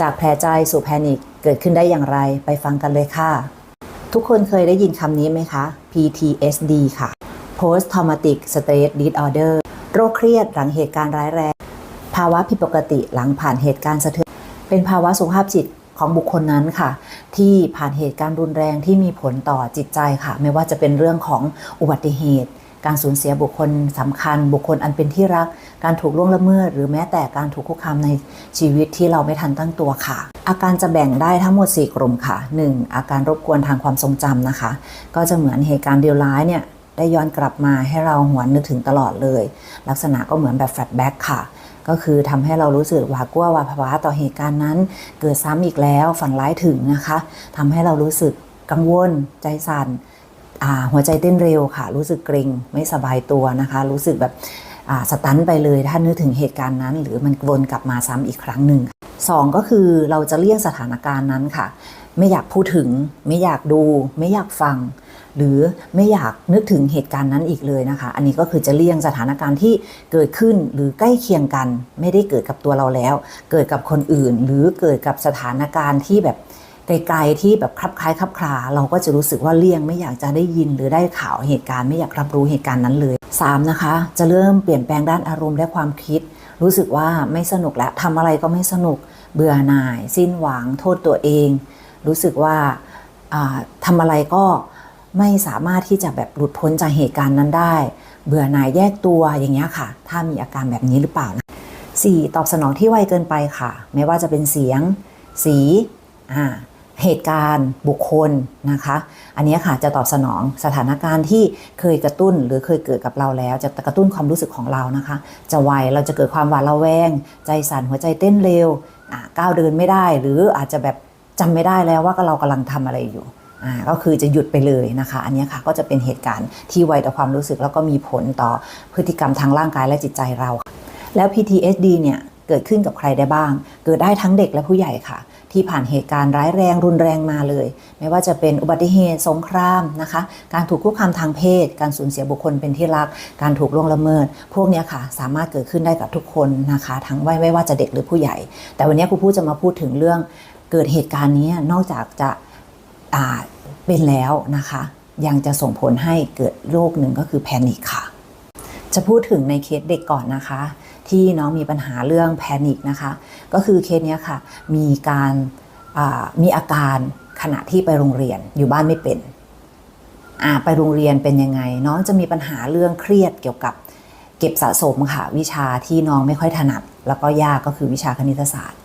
จากแพรใจสู่แพนิคเกิดขึ้นได้อย่างไรไปฟังกันเลยค่ะ ทุกคนเคยได้ยินคำนี้ไหมคะ PTSD ค่ะ Post Traumatic Stress Disorder โรคเครียดหลังเหตุการณ์ร้ายแรง ภาวะผิดปกติหลังผ่านเหตุการณ์สะเทือนเป็นภาวะสุขภาพจิตของบุคคลนั้นค่ะ ที่ผ่านเหตุการณ์รุนแรงที่มีผลต่อจิตใจค่ะ ไม่ว่าจะเป็นเรื่องของอุบัติเหตุ การสูญเสียบุคคลสำคัญ บุคคลอันเป็นที่รัก การถูกล่วงละเมิด หรือแม้แต่การถูกคุกคามในชีวิตที่เราไม่ทันตั้งตัวค่ะ อาการจะแบ่งได้ทั้งหมด 4 กลุ่มค่ะ 1. อาการรบกวนทางความทรงจำนะคะ ก็จะเหมือนเหตุการณ์เดียวร้ายเนี่ยได้ย้อนกลับมาให้เราหวนนึกถึงตลอดเลย ลักษณะก็เหมือนแบบแฟลชแบ็กค่ะก็คือทำให้เรารู้สึกหวาดกลัวหวาดภาวะต่อเหตุการณ์นั้น เกิดซ้ำอีกแล้วฝันร้ายถึงนะคะทำให้เรารู้สึกกังวลใจสั่นอ่า หัวใจเต้นเร็วค่ะ รู้สึกเกรงไม่สบายตัวนะคะ รู้สึกแบบสตันไปเลยถ้านึกถึงเหตุการณ์นั้น หรือมันวนกลับมาซ้ำอีกครั้งหนึ่งสองก็คือเราจะเลี่ยงสถานการณ์นั้นค่ะ ไม่อยากพูดถึง ไม่อยากดู ไม่อยากฟัง หรือไม่อยากนึกถึงเหตุการณ์นั้นอีกเลยนะคะ อันนี้ก็คือจะเลี่ยงสถานการณ์ที่เกิดขึ้นหรือใกล้เคียงกัน ไม่ได้เกิดกับตัวเราแล้ว เกิดกับคนอื่น หรือเกิดกับสถานการณ์ที่แบบ ไกลๆที่แบบคลับคล้ายคลับคลาเราก็จะรู้สึกว่าเลี่ยงไม่อยากจะได้ยินหรือได้ข่าวเหตุการณ์ไม่อยากรับรู้เหตุการณ์นั้นเลย 3. นะคะ จะเริ่มเปลี่ยนแปลงด้านอารมณ์และความคิด รู้สึกว่าไม่สนุกแล้วทำอะไรก็ไม่สนุกเบื่อหน่าย สิ้นหวัง โทษตัวเอง รู้สึกว่าทำอะไรก็ไม่สามารถที่จะแบบหลุดพ้นจากเหตุการณ์นั้นได้ เบื่อหน่ายแยกตัวอย่างเงี้ยค่ะ ถ้ามีอาการแบบนี้หรือเปล่านะ 4. ตอบสนองที่ไวเกินไปค่ะ ไม่ว่าจะเป็นเสียง สีอ่า เหตุการณ์บุคคลนะคะ อันนี้ค่ะจะตอบสนองสถานการณ์ที่เคยกระตุ้นหรือเคยเกิดกับเราแล้ว จะกระตุ้นความรู้สึกของเรานะคะ จะไวเราจะเกิดความหวาดระแวง ใจสั่นหัวใจเต้นเร็วก้าวเดินไม่ได้ หรืออาจจะแบบจำไม่ได้แล้วว่าเรากำลังทำอะไรอยู่ก็คือจะหยุดไปเลยนะคะ อันนี้ค่ะก็จะเป็นเหตุการณ์ที่ไวต่อความรู้สึกแล้วก็มีผลต่อพฤติกรรมทางร่างกายและจิตใจเรา แล้ว PTSD เนี่ยเกิดขึ้นกับใครได้บ้าง เกิดได้ทั้งเด็กและผู้ใหญ่ค่ะ ที่ผ่านเหตุการณ์ร้ายแรงรุนแรงมาเลย ไม่ว่าจะเป็นอุบัติเหตุสงครามนะคะ การถูกคุกคามทางเพศ การสูญเสียบุคคลเป็นที่รัก การถูกล่วงละเมิด พวกนี้ค่ะสามารถเกิดขึ้นได้กับทุกคนนะคะ ทั้งไม่ไม่ว่าจะเด็กหรือผู้ใหญ่ แต่วันนี้ครูพูดจะมาพูดถึงเรื่องเกิดเหตุการณ์นี้นอกจากจะเป็นแล้วนะคะ ยังจะส่งผลให้เกิดโรคหนึ่งก็คือแพนิคค่ะ จะพูดถึงในเคสเด็กก่อนนะคะ ที่น้องมีปัญหาเรื่องแพนิคนะคะ ก็คือเคสนี้ค่ะ มีการมีอาการขณะที่ไปโรงเรียนอยู่บ้านไม่เป็นไปโรงเรียนเป็นยังไง น้องจะมีปัญหาเรื่องเครียดเกี่ยวกับเก็บสะสมค่ะ วิชาที่น้องไม่ค่อยถนัด แล้วก็ยากก็คือวิชาคณิตศาสตร์